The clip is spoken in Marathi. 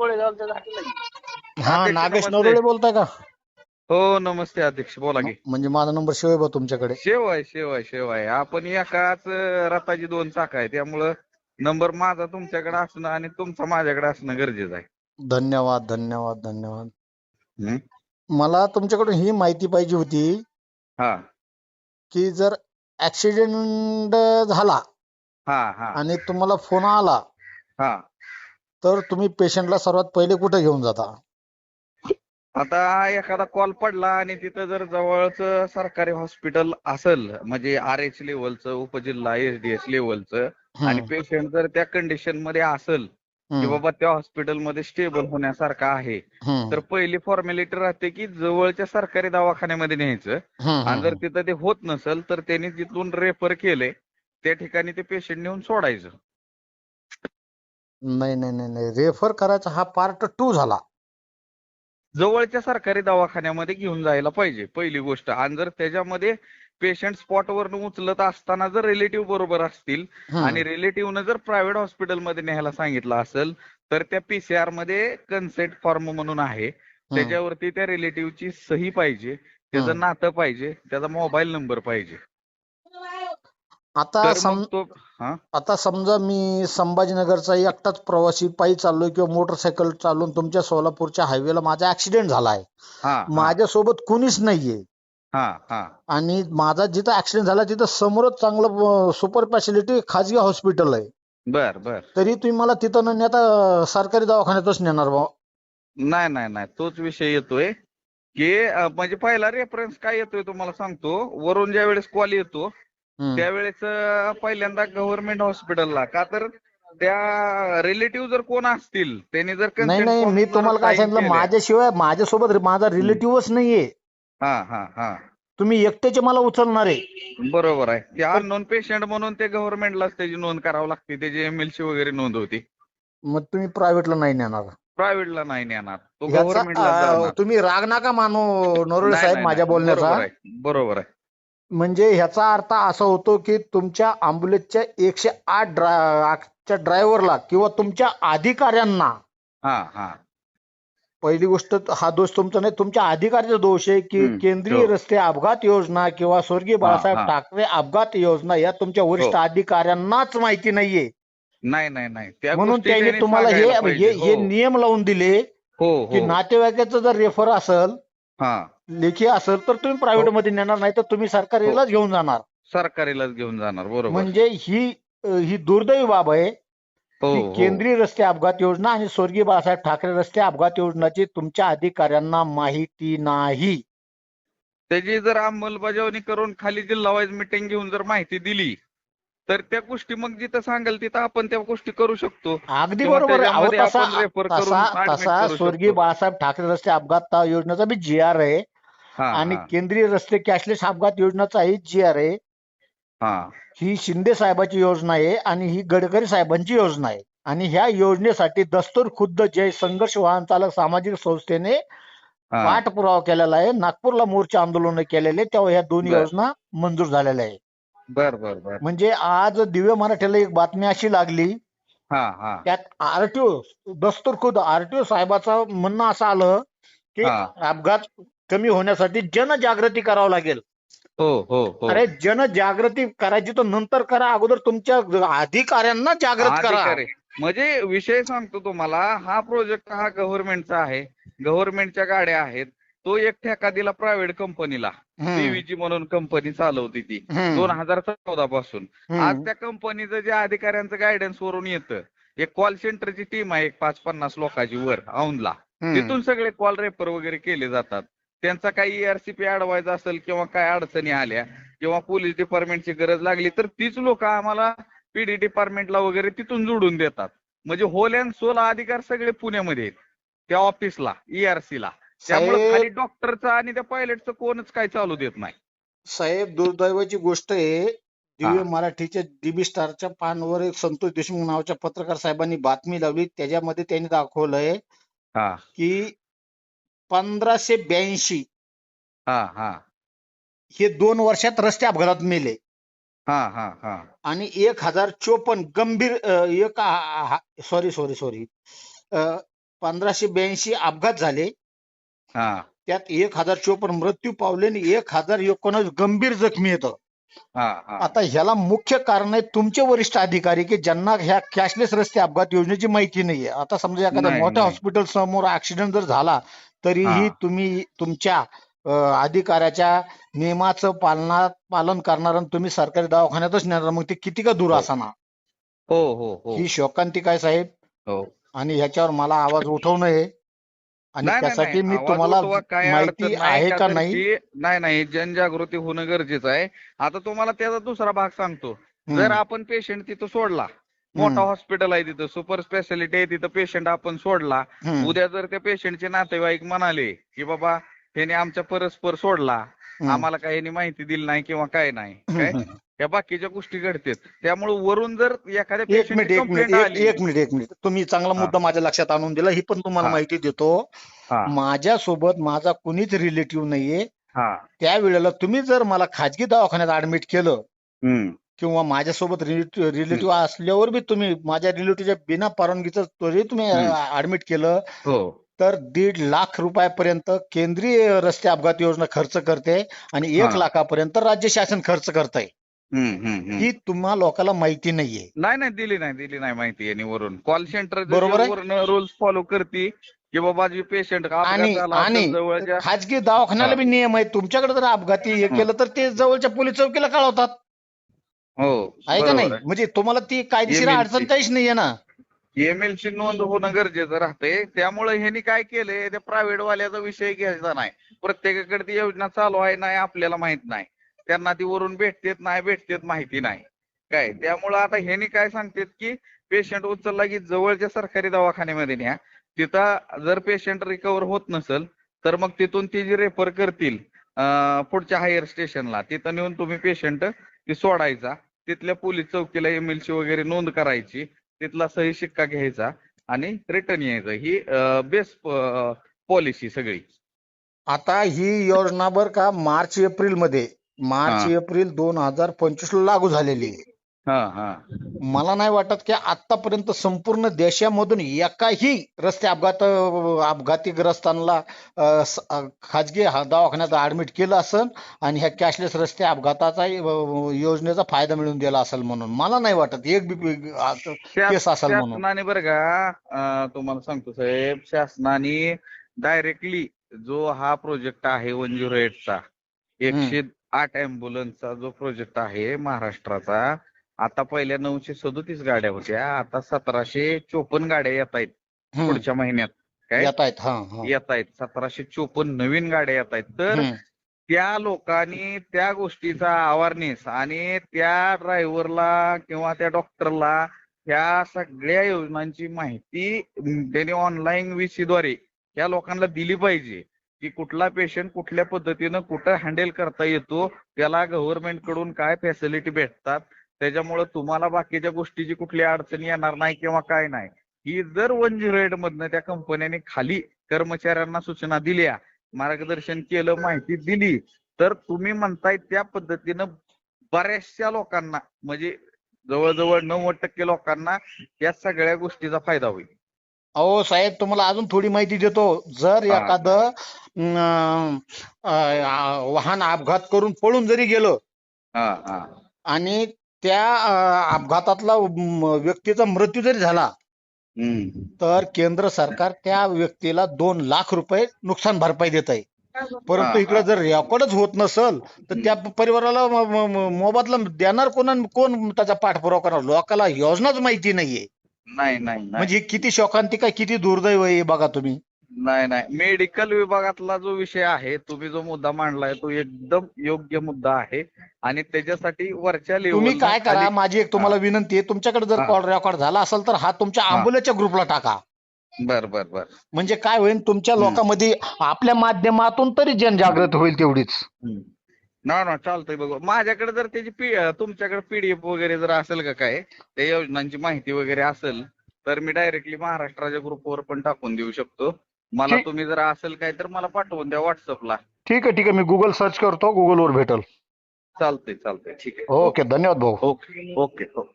कोळेगावच्या घाटीला आहे. हा अध्यक्ष, नागेश नमस्ते. नरोळे बोलताय का? हो नमस्ते अध्यक्ष बोला की. म्हणजे माझा नंबर शेव आहे बा तुमच्याकडे. शेव आहे शेव आहे शेव आहे. आपण एकाच रथाची दोन चाक आहे त्यामुळं नंबर माझा तुमच्याकडे असणं आणि तुमचा माझ्याकडे असणं गरजेचं आहे. धन्यवाद धन्यवाद धन्यवाद. हं? मला तुमच्याकडून ही माहिती पाहिजे होती हा. की जर ऍक्सिडेंट झाला हा हा. आणि तुम्हाला फोन आला हा. तर तुम्ही पेशंटला सर्वात पहिले कुठे घेऊन जाता? आता एखादा कॉल पडला आणि तिथं जर जवळच सरकारी हॉस्पिटल असेल म्हणजे आर एच लेवलचं उपजिल्हा एस डी एस लेवलचं आणि पेशंट जर त्या कंडिशनमध्ये असेल की बाबा त्या हॉस्पिटलमध्ये स्टेबल होण्यासारखं आहे तर पहिली फॉर्मॅलिटी राहते की जवळच्या सरकारी दवाखान्यामध्ये न्यायचं. आणि जर तिथं ते होत नसेल तर त्यांनी तिथून रेफर केले त्या ठिकाणी ते पेशंट नेऊन सोडायचं. नाही नाही नाही नाही. रेफर करायचा हा पार्ट टू झाला. जवळच्या सरकारी दवाखान्यामध्ये घेऊन जायला पाहिजे पहिली गोष्ट. आणि जर त्याच्यामध्ये पेशंट स्पॉटवरनं उचलत असताना जर रिलेटिव्ह बरोबर असतील. आणि रिलेटिव्हनं जर प्रायव्हेट हॉस्पिटलमध्ये न्यायला सांगितलं असेल तर त्या पीसीआरमध्ये कन्सेंट फॉर्म म्हणून आहे. त्याच्यावरती त्या रिलेटिव्हची सही पाहिजे त्याचं. नातं पाहिजे त्याचा मोबाईल नंबर पाहिजे. आता तर सम मग तो हा? आता समजा मी संभाजीनगरचा एकटाच प्रवासी पायी चाललोय किंवा मोटरसायकल चालून तुमच्या सोलापूरच्या हायवेला माझा ऍक्सिडेंट झालाय हा हा, माझ्यासोबत कुणीच नाहीये. हा हा. आणि माझा जिथं ऍक्सिडेंट झाला तिथं समोरच चांगलं सुपर स्पेशालिटी खाजगी हॉस्पिटल आहे. बर बर. तरी तुम्ही मला तिथं न नेता अं, सरकारी दवाखान्यातच नेणार बा नाही नाही नाही. तोच विषय येतोय की अं, म्हणजे पहिला रेफरन्स काय येतोय तुम्हाला सांगतो. वरून ज्या वेळेस कॉल येतो. त्यावेळेस पहिल्यांदा गव्हर्नमेंट हॉस्पिटलला का तर त्या रिलेटिव्ह जर कोण असतील त्यांनी जर नाही नाही मी तुम्हाला काय सांगितलं माझ्याशिवाय माझ्यासोबत माझा रिलेटिव्हच नाहीये. हा हा हा. तुम्ही एकट्याचे मला उचलणार आहे. बरोबर आहे. ते अननोन पेशंट म्हणून ते गव्हर्नमेंटलाच त्याची नोंद करावी लागते. त्याची एमएलसी वगैरे नोंद होती. मग तुम्ही प्रायव्हेटला नाही नेणार. प्रायव्हेटला नाही नेणार. तो गव्हर्नमेंटला तुम्ही राग नका मानू नरोळे साहेब माझ्या बोलण्याचा. बरोबर आहे. म्हणजे ह्याचा अर्थ असा होतो की तुमच्या अँब्युलन्सच्या एकशे आठ ड्रायव्हरला किंवा तुमच्या अधिकाऱ्यांना हा हा पहिली गोष्ट हा दोष तुमचा नाही तुमच्या अधिकाऱ्याचा दोष आहे की केंद्रीय हो. रस्ते अपघात योजना किंवा स्वर्गीय बाळासाहेब. ठाकरे अपघात योजना या तुमच्या वरिष्ठ हो. अधिकाऱ्यांनाच माहिती नाहीये नाही नाही नाही म्हणून त्यांनी तुम्हाला हे. हे. नियम लावून दिले की नातेवाईकाचं जर रेफर असेल हा. लेखी असेल तर तुम्ही प्रायव्हेट हो. मध्ये नेणार नाही तर तुम्ही सरकारीलाच घेऊन जाणार. सरकारीलाच घेऊन जाणार बरोबर. म्हणजे ही ही दुर्दैवी बाब आहे. हो की हो. केंद्रीय रस्ते अपघात योजना आणि स्वर्गीय बाळासाहेब ठाकरे रस्ते अपघात योजनाची तुमच्या अधिकाऱ्यांना माहिती नाही. त्याची जर अंमलबजावणी करून खाली जिल्हा वाईज मिटिंग घेऊन जर माहिती दिली तर त्या गोष्टी मग जिथं सांगाल तिथं आपण त्या गोष्टी करू शकतो. अगदी बरोबर आहे. अहो, त्याच्यामध्ये तसा आपण refer करून तसा admit तसा करू स्वर्गीय शकतो. बाळासाहेब ठाकरे रस्ते अपघात योजनेचा बी जी आर आहे. हा आणि हा, केंद्रीय रस्ते कॅशलेस अपघात योजनाचाही जी आर आहे. हा. ही शिंदे साहेबाची योजना आहे आणि ही गडकरी साहेबांची योजना आहे. आणि ह्या योजनेसाठी दस्तूर खुद्द जय संघर्ष वाहन चालक सामाजिक संस्थेने हा. पाठपुरावा केलेला आहे. नागपूरला मोर्चा आंदोलन केलेले तेव्हा ह्या दोन्ही बर. योजना मंजूर झालेल्या आहे बर बर बर. म्हणजे आज दिव्य मराठीला एक बातमी अशी लागली. हा हा. त्यात आरटीओ दस्तूर खुद आरटीओ साहेबाचं म्हणणं असं आलं की हा. अपघात कमी होण्यासाठी जनजागृती करावं लागेल. हो हो हो. अरे जनजागृती करायची तर नंतर करा अगोदर तुमच्या अधिकाऱ्यांना जागृत करा. अधिकारी. म्हणजे विषय सांगतो तुम्हाला हा प्रोजेक्ट हा गव्हर्नमेंटचा आहे. गव्हर्नमेंटच्या गाड्या आहेत. तो एक ठेका दिला प्रायव्हेट कंपनीला पीव्हीजी म्हणून कंपनी चालवती ती. दोन हजार चौदा पासून. आज त्या कंपनीचं जे अधिकाऱ्यांचं गायडन्स वरून येतं एक कॉल सेंटरची टीम आहे एक पाच पन्नास लोकांची वर औंधला. तिथून सगळे कॉल रेफर वगैरे केले जातात. त्यांचा काही ईआरसीपी अडवायचा असेल किंवा काय अडचणी आल्या किंवा पोलीस डिपार्टमेंटची गरज लागली तर तीच लोक आम्हाला पीडी डिपार्टमेंटला वगैरे तिथून जोडून देतात. म्हणजे होल अँड सोल अधिकार सगळे पुण्यामध्ये आहेत. त्या ऑफिसला ईआरसीला त्यामुळे खाली डॉक्टरचं आणि त्या पायलटचं कोणच काय चालू देत नाही. साहेब दुर्दैवाची गोष्ट आहे दिव्य. मराठीच्या डीबी स्टारच्या पानवर एक संतोष देशमुख नावाच्या पत्रकार साहेबांनी बातमी लावली. त्याच्यामध्ये त्यांनी दाखवलंय हा. की पंधराशे ब्याऐंशी हा हा. हे दोन वर्षात रस्ते अपघातात मेले. हा हा हा. आणि एक हजार चोपन्न गंभीर एक सॉरी सॉरी सॉरी पंधराशे ब्याऐंशी अपघात झाले. त्यात एक हजार चोपन्न मृत्यू पावले आणि एक हजार एकोणीस गंभीर जखमी येतं. हा हा. आता ह्याला मुख्य कारण आहे तुमचे वरिष्ठ अधिकारी की ज्यांना ह्या कॅशलेस रस्ते अपघात योजनेची माहिती नाहीये. आता समजा एखाद्या मोठ्या. हॉस्पिटल समोर ऍक्सिडेंट जर झाला तरीही हा. तुम्ही तुमच्या अधिकाऱ्याच्या नियमाचं पालनात पालन करणार आणि तुम्ही सरकारी दवाखान्यातच नेणार मग ते किती का दूर हो. असाना? हो हो हो. ही शोकांतिक आहे साहेब. हो. आणि ह्याच्यावर मला आवाज उठवणं आहे आणि नाही, नाही, त्यासाठी. मी तुम्हाला माहिती आहे का नाही? नाही नाही. जनजागृती होणं गरजेचं आहे. आता तुम्हाला त्याचा दुसरा भाग सांगतो. जर आपण पेशंट तिथं सोडला मोठा हॉस्पिटल आहे तिथं सुपर स्पेशालिटी आहे तिथं पेशंट आपण सोडला उद्या जर त्या पेशंटचे नातेवाईक म्हणाले की बाबा त्याने आमच्या परस्पर सोडला. आम्हाला काही माहिती दिली नाही किंवा काय नाही. काय. या बाकीच्या गोष्टी घडतात. त्यामुळे वरून जर एखाद्या एक मिनिट एक मिनिट एक मिनिट एक मिनिट. तुम्ही चांगला. मुद्दा माझ्या लक्षात आणून दिला ही पण तुम्हाला हा. माहिती देतो. हा. माझ्यासोबत माझा कुणीच रिलेटिव्ह नाहीये. हा. त्यावेळेला तुम्ही जर मला खाजगी दवाखान्यात ऍडमिट केलं हम्म. किंवा माझ्यासोबत रिलेटिव्ह असल्यावर बी तुम्ही माझ्या रिलेटिव्हच्या बिना परवानगीचं जरी तुम्ही हम्म. ऍडमिट केलं. हो. तर दीड लाख रुपयापर्यंत केंद्रीय रस्ते अपघात योजना खर्च करते आणि एक हा. लाखापर्यंत राज्य शासन खर्च करतंय. ही तुम्हा लोकांना माहिती नाहीये. नाही नाही दिली नाही दिली नाही माहिती यांनी वरून कॉल सेंटर बरोबर आहे. रूल्स फॉलो करते की बाबा जे पेशंट आणि खाजगी दवाखान्याला बी नियम आहे तुमच्याकडे जर अपघाती हे. केलं तर ते जवळच्या पोलीस चौकीला कळवतात. हो आहे का नाही? म्हणजे तुम्हाला ती कायदेशीर. अडचण काहीच नाहीये ना. एमएलसी नोंद होणं गरजेचं राहते त्यामुळे ह्यांनी काय केलंय त्या प्रायव्हेट वाल्याचा विषय घ्यायचा नाही. प्रत्येकाकडे ती योजना चालू आहे नाही आपल्याला माहीत नाही. त्यांना ती वरून भेटतेत नाही भेटतेत माहिती नाही. काय? त्यामुळं आता ह्यानी काय सांगतेत की पेशंट उचलला की जवळच्या सरकारी दवाखान्यामध्ये न्या. तिथं जर पेशंट रिकवर होत नसेल तर मग तिथून ती जी रेफर करतील पुढच्या हायर स्टेशनला तिथं नेऊन तुम्ही पेशंट ती सोडायचा. तिथल्या पोलीस चौकीला एमएलसी वगैरे नोंद करायची. तिथला सही शिक्का घ्यायचा आणि रिटर्न यायचं. ही बेस्ट पॉलिसी सगळी. आता ही योजना बर का मार्च एप्रिलमध्ये मार्च हा. एप्रिल दोन हजार पंचवीस ला लागू झालेली आहे. हा हा. मला नाही वाटत की आतापर्यंत संपूर्ण देशामधून एकाही रस्ते अपघात अपघातीग्रस्तांना अ, स- अ, खाजगी हा- दवाखान्यात ऍडमिट केलं असेल आणि ह्या कॅशलेस रस्ते अपघाताचा अ, योजनेचा फायदा मिळवून दिला असेल म्हणून. मला नाही वाटत एक बी शास- केस असेल म्हणून. शासनाने बरं का अं, तुम्हाला सांगतो साहेब शासनाने डायरेक्टली जो हा प्रोजेक्ट आहे वन झिरो एटचा एकशे आठ अँब्युलन्सचा जो प्रोजेक्ट आहे महाराष्ट्राचा आता पहिल्या नऊशे सदोतीस गाड्या होत्या आता सतराशे चोपन्न गाड्या येत आहेत पुढच्या महिन्यात. काय? येत आहेत येत आहेत. सतराशे चोपन्न नवीन गाड्या येत आहेत. तर त्या लोकांनी त्या गोष्टीचा अवेअरनेस आणि त्या ड्रायव्हरला किंवा त्या डॉक्टरला ह्या सगळ्या योजनांची माहिती त्यांनी ऑनलाईन VC द्वारे या लोकांना दिली पाहिजे. की कुठला पेशंट कुठल्या पद्धतीनं कुठं हँडल करता येतो त्याला गव्हर्नमेंटकडून काय फॅसिलिटी भेटतात त्याच्यामुळे तुम्हाला बाकीच्या गोष्टीची कुठली अडचणी येणार नाही किंवा काय नाही. ही जर वन झिरो एट मधनं त्या कंपन्याने खाली कर्मचाऱ्यांना सूचना दिल्या मार्गदर्शन केलं माहिती दिली तर तुम्ही म्हणताय त्या पद्धतीनं बऱ्याचशा लोकांना म्हणजे जवळजवळ नव्वद टक्के लोकांना या सगळ्या गोष्टीचा फायदा होईल. अहो साहेब तुम्हाला अजून थोडी माहिती देतो जर हा. एखादं अं, अं, वाहन अपघात करून पळून जरी गेलं हा हा आणि त्या अं, अपघातातला म, व्यक्तीचा मृत्यू जरी झाला हम्म. तर केंद्र सरकार त्या व्यक्तीला दोन लाख रुपये नुकसान भरपाई देत आहे परंतु हा, इकडे हा. जर रेकॉर्डच होत नसल तर त्या परिवाराला म- म- म- मोबदला देणार कोण आणि कोण त्याचा पाठपुरावा करणार लोकांना योजनाच माहिती नाहीये नाही नाही म्हणजे ही किती शोकांतिका किती दुर्दैव आहे हे बघा तुम्ही. नाही नाही. मेडिकल विभागातला जो विषय आहे तुम्ही जो मुद्दा मांडलाय तो एकदम योग्य मुद्दा आहे. आणि त्याच्यासाठी वरच्या तुम्ही काय करा माझी एक तुम्हाला विनंती आहे तुमच्याकडे जर हा. कॉल रेकॉर्ड झाला असेल तर हा तुमच्या हा. आंबुल्याच्या ग्रुपला टाका. बर बर बर. म्हणजे काय होईल तुमच्या हम्म. लोकांमध्ये आपल्या माध्यमातून तरी जनजागृती होईल तेवढीच. ना ना चालतंय बघू. माझ्याकडे जर त्याची पी तुमच्याकडे पीडीएफ वगैरे जर असेल का काय त्या योजनांची माहिती वगैरे असेल तर मी डायरेक्टली महाराष्ट्राच्या ग्रुपवर पण टाकून देऊ शकतो. मला ठीक. तुम्ही जर असेल काय तर मला पाठवून द्या व्हॉट्सअपला ठीक आहे ठीक आहे. मी गुगल सर्च करतो गुगलवर भेटल. चालतंय चालतंय. ठीक आहे. ओके धन्यवाद भाऊ. ओके ओके हो.